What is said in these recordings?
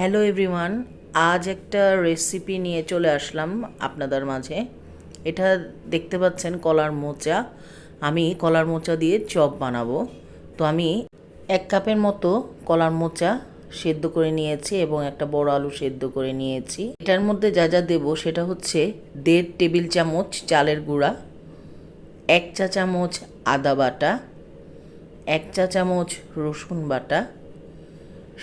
Hello everyone আজ একটা recipe নিয়ে চলে আসলাম আপনাদের মাঝে। এটা দেখতে পাচ্ছেন কলার মোচা। আমি কলার মোচা দিয়ে চপ বানাবো। তো আমি এক কাপের মতো কলার মোচা সেদ্ধ করে নিয়েছি এবং একটা বড় আলু সেদ্ধ করে নিয়েছি। এটার মধ্যে যা যা দেবো সেটা হচ্ছে দেড় টেবিল চামচ চালের গুঁড়া, এক চা চামচ আদা বাটা, এক চা চামচ রসুন বাটা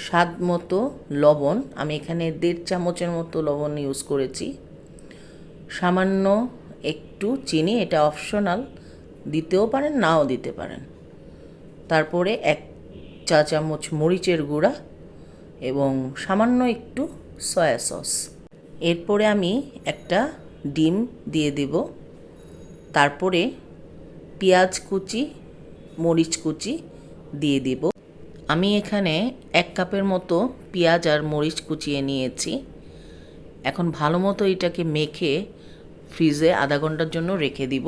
স্বাদ মতো লবণ, আমি এখানে দেড় চামচের মতো লবণ ইউজ করেছি। সামান্য একটু চিনি, এটা অপশনাল দিতেও পারেন, নাও দিতে পারেন। তারপরে এক চা চামচ মরিচের গুঁড়া এবং সামান্য একটু সয়া সস এরপরে আমি একটা ডিম দিয়ে দেব। তারপরে পেঁয়াজ কুচি, মরিচ কুচি দিয়ে দেব। আমি এখানে এক কাপের মতো পেঁয়াজ আর মরিচ কুচিয়ে নিয়েছি। এখন ভালো মতো এটাকে মেখে ফ্রিজে আধা ঘণ্টার জন্য রেখে দিব।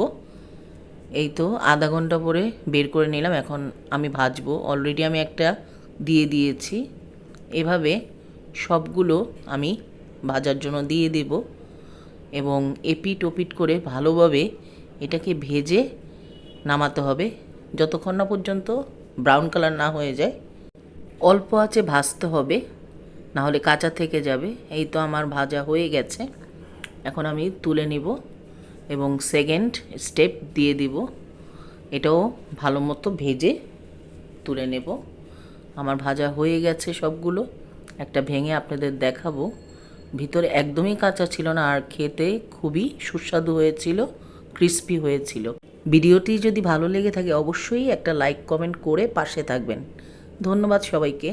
এই তো আধা ঘণ্টা পরে বের করে নিলাম। এখন আমি ভাজবো। অলরেডি আমি একটা দিয়ে দিয়েছি। এভাবে সবগুলো আমি ভাজার জন্য দিয়ে দেব এবং এপিট ওপিট করে ভালোভাবে এটাকে ভেজে নামাতে হবে। যতক্ষণ না পর্যন্ত ব্রাউন কালার না হয়ে যায় অল্প আছে, ভাজতে হবে না হলে কাঁচা থেকে যাবে। এই তো আমার ভাজা হয়ে গেছে। এখন আমি তুলে নিব এবং সেকেন্ড স্টেপ দিয়ে দিব। এটাও ভালো মতো ভেজে তুলে নেব। আমার ভাজা হয়ে গেছে সবগুলো। একটা ভেঙে আপনাদের দেখাবো। ভিতরে একদমই কাঁচা ছিল না, আর খেতে খুবই সুস্বাদু হয়েছিল ক্রিস্পি হয়েছিল। ভিডিওটি যদি ভালো লেগে থাকে, অবশ্যই একটা লাইক কমেন্ট করে পাশে থাকবেন। ধন্যবাদ সবাইকে।